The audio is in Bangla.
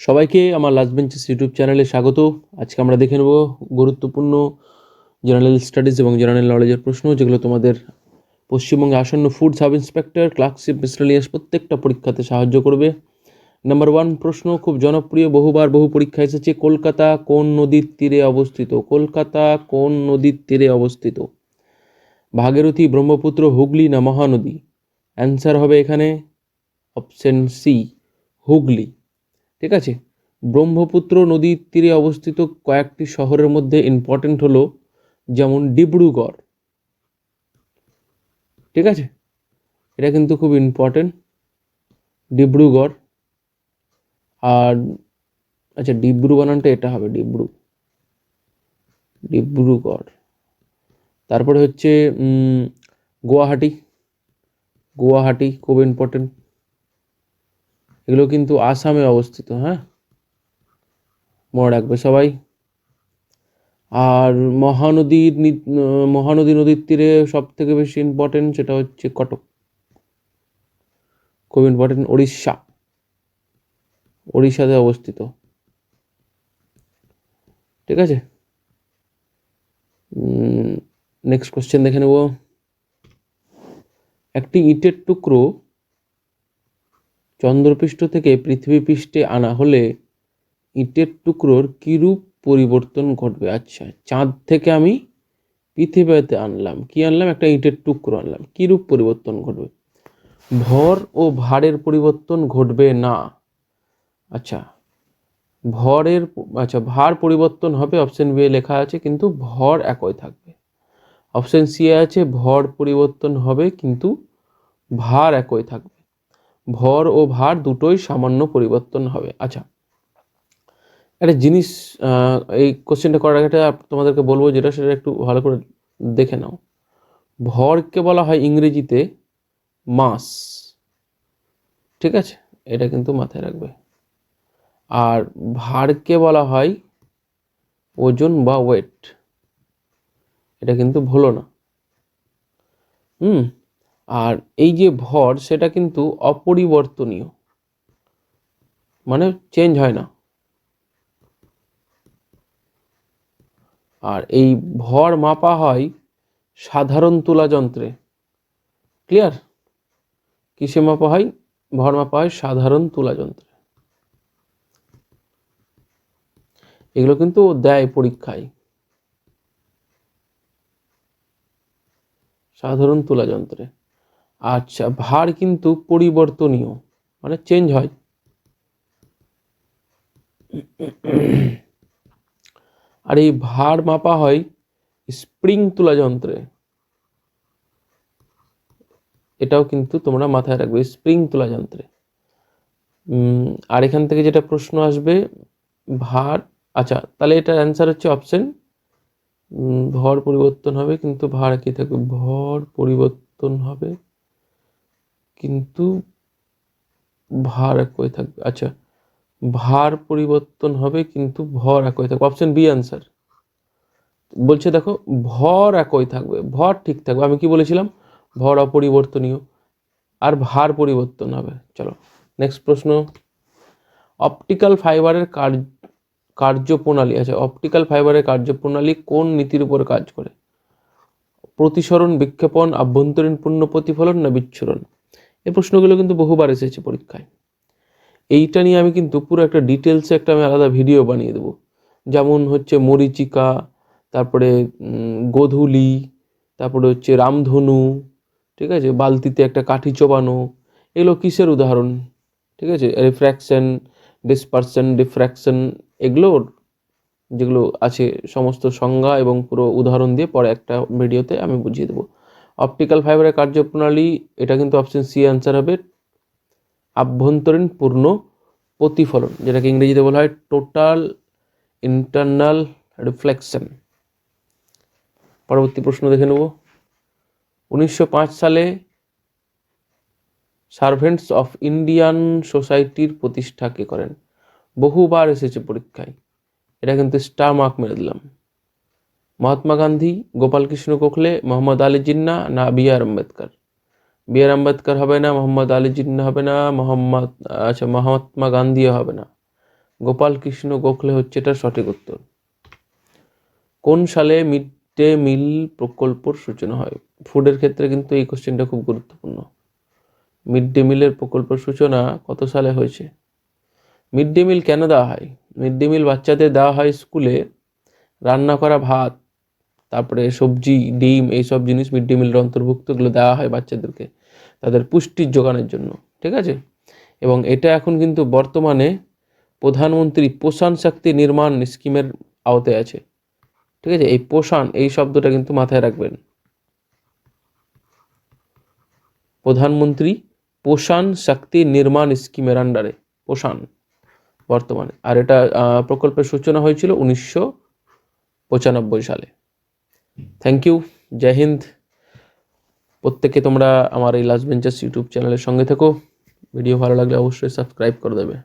সবাইকে আমার লাস্ট বেঞ্চেস ইউটিউব চ্যানেলে স্বাগত। আজকে আমরা দেখে নেব গুরুত্বপূর্ণ জেনারেল স্টাডিজ এবং জেনারেল নলেজের প্রশ্ন, যেগুলো তোমাদের পশ্চিমবঙ্গে আসন্ন food sub inspector clerkship miscellaneous প্রত্যেকটা পরীক্ষাতে সাহায্য করবে। নাম্বার ওয়ান প্রশ্ন, খুব জনপ্রিয়, বহুবার বহু পরীক্ষা এসেছে, কলকাতা কোন নদীর তীরে অবস্থিত? কলকাতা কোন নদীর তীরে অবস্থিত? ভাগীরথী, ব্রহ্মপুত্র, হুগলি না মহানদী? অ্যান্সার হবে এখানে অপশন সি হুগলি। ঠিক আছে? ব্রহ্মপুত্র নদীর তীরে অবস্থিত কয়েকটি শহরের মধ্যে ইম্পর্টেন্ট হলো যেমন ডিব্রুগড়। ঠিক আছে? এটা কিন্তু খুব ইম্পর্টেন্ট ডিব্রুগড়। আর আচ্ছা ডিব্রু বানানটা এটা হবে, ডিব্রু। ডিব্রুগড়। তারপরে হচ্ছে গুয়াহাটি। গুয়াহাটি খুব ইম্পর্টেন্ট এগুলো কিন্তু আসামে অবস্থিত হ্যাঁ? মনে রাখবে সবাই। আর মহানদীর মহানদী নদীর তীরে সব থেকে বেশি ইম্পর্টেন্ট সেটা হচ্ছে কটক। খুব ইম্পর্টেন্ট উড়িষ্যা উড়িষ্যাতে অবস্থিত। ঠিক আছে? নেক্সট কোশ্চেন দেখে নেব। একটি ইটের টুকরো চন্দ্রপৃষ্ঠ থেকে পৃথিবী পৃষ্ঠে আনা হলে ইটের টুকরোর কীরূপ পরিবর্তন ঘটবে? আচ্ছা চাঁদ থেকে আমি পৃথিবীতে আনলাম। কি আনলাম? একটা ইটের টুকরো আনলাম। কীরূপ পরিবর্তন ঘটবে? ভর ও ভারের পরিবর্তন ঘটবে না। আচ্ছা ভরের আচ্ছা ভার পরিবর্তন হবে, অপশন বি লেখা আছে, কিন্তু ভর একই থাকবে। অপশন সি আছে, ভর পরিবর্তন হবে, কিন্তু ভার একই থাকবে। ভর ও ভার দুটোই সামান্য পরিবর্তন হবে। আচ্ছা একটা জিনিস এই কোশ্চেনটা করার আগে তোমাদেরকে বলব যেটা, সেটা একটু ভালো করে দেখে নাও। ভরকে বলা হয় ইংরেজিতে মাস। ঠিক আছে? এটা কিন্তু মাথায় রাখবে। আর ভারকে বলা হয় ওজন বা ওয়েট এটা কিন্তু ভুলো না। হুম? আর এই যে ভর, সেটা কিন্তু অপরিবর্তনীয়। মানে চেঞ্জ হয় না। আর এই ভর মাপা হয় সাধারণ তুলা যন্ত্রে। ক্লিয়ার কিসে মাপা হয়? ভর মাপা হয় সাধারণ তুলা যন্ত্রে। এগুলো কিন্তু দেয় পরীক্ষায়। সাধারণ তুলা যন্ত্রে। আচ্ছা ভার কিন্তু পরিবর্তনীয় মানে চেঞ্জ হয়। আর এই ভার মাপা হয় স্প্রিং তুলা যন্ত্রে। এটাও কিন্তু তোমরা মাথায় রাখবে, স্প্রিং তুলা যন্ত্রে। আর এখান থেকে যেটা প্রশ্ন আসবে, ভার আচ্ছা তাহলে এটার অ্যান্সার হচ্ছে অপশন ভর পরিবর্তন হবে, কিন্তু ভার কি থাকবে? ভর পরিবর্তন হবে। কিন্তু ভার একই থাকবে। আচ্ছা ভার পরিবর্তন হবে কিন্তু ভর একই থাকবে। অপশন বি অ্যান্সার বলছে দেখো, ভর একই থাকবে, ভর ঠিক থাকবে। আমি কি বলেছিলাম? ভর অপরিবর্তনীয় আর ভার পরিবর্তন হবে। চলো নেক্সট প্রশ্ন। অপটিক্যাল ফাইবারের কার্য, কার্যপ্রণালী আচ্ছা অপটিক্যাল ফাইবারের কার্যপ্রণালী কোন নীতির উপর কাজ করে? প্রতিসরণ, বিক্ষেপণ, আভ্যন্তরীণ পূর্ণ প্রতিফলন না বিচ্ছুরণ? এই প্রশ্নগুলো কিন্তু বহুবার এসেছে পরীক্ষায়। এইটা নিয়ে আমি কিন্তু পুরো একটা ডিটেলসে একটা আমি আলাদা ভিডিও বানিয়ে দেবো। যেমন হচ্ছে মরিচিকা, তারপরে গোধূলি, তারপরে হচ্ছে রামধনু, ঠিক আছে? বালতিতে একটা কাঠি চোবানো, এগুলো কিসের উদাহরণ? ঠিক আছে? রিফ্র্যাকশন ডিসপারশন ডিফ্র্যাকশন এগুলোর যেগুলো আছে সমস্ত সংজ্ঞা এবং পুরো উদাহরণ দিয়ে পরে একটা ভিডিওতে আমি বুঝিয়ে দেবো। অপটিক্যাল ফাইবারের কার্যপ্রণালী, এটা কিন্তু অপশন সি অ্যান্সার হবে। আভ্যন্তরীণ পূর্ণ প্রতিফলন, যেটাকে ইংরেজিতে বলা হয় টোটাল ইন্টারনাল রিফ্লেকশন পরবর্তী প্রশ্ন দেখে নেব। উনিশশো পাঁচ সালে সার্ভেন্টস অফ ইন্ডিয়ান সোসাইটির প্রতিষ্ঠা কে করেন? বহুবার এসেছে পরীক্ষায়। এটা কিন্তু স্টার মার্ক মেরে দিলাম। মহাত্মা গান্ধী গোপালকৃষ্ণ গোখলে, মোহাম্মদ আলী জিন্না, না B R Ambedkar. B R Ambedkar হবে না, মোহাম্মদ আলী জিন্না হবে না, মোহাম্মদ আচ্ছা মহাত্মা গান্ধীও হবে না। গোপাল কৃষ্ণ গোখলে হচ্ছে এটার সঠিক উত্তর। কোন সালে মিড ডে মিল প্রকল্পর সূচনা হয়? ফুডের ক্ষেত্রে কিন্তু এই কোশ্চেনটা খুব গুরুত্বপূর্ণ। মিড ডে মিলের প্রকল্পের সূচনা কত সালে হয়েছে? মিড ডে মিল কেন দেওয়া হয়? মিড ডে মিল বাচ্চাদের দেওয়া হয় স্কুলে রান্না করা ভাত তারপরে সবজি, ডিম, এইসব জিনিস মিড ডে মিলের অন্তর্ভুক্তগুলো দেওয়া হয় বাচ্চাদেরকে তাদের পুষ্টির যোগানের জন্য, ঠিক আছে? এবং এটা এখন কিন্তু বর্তমানে প্রধানমন্ত্রী পোষণ শক্তি নির্মাণ স্কিমের আওতায় আছে, ঠিক আছে? এই পোষণ, এই শব্দটা কিন্তু মাথায় রাখবেন। প্রধানমন্ত্রী পোষণ শক্তি নির্মাণ স্কিমের আন্ডারে, পোষণ বর্তমানে। আর এটা প্রকল্পের সূচনা হয়েছিল উনিশশো পঁচানব্বই সালে। থ্যাংক ইউ জয় হিন্দ প্রত্যেকে তোমরা আমার এই লাস্ট বেঞ্চার্স ইউটিউব চ্যানেলের সঙ্গে থেকো। ভিডিও ভালো লাগলে অবশ্যই সাবস্ক্রাইব করে দেবে।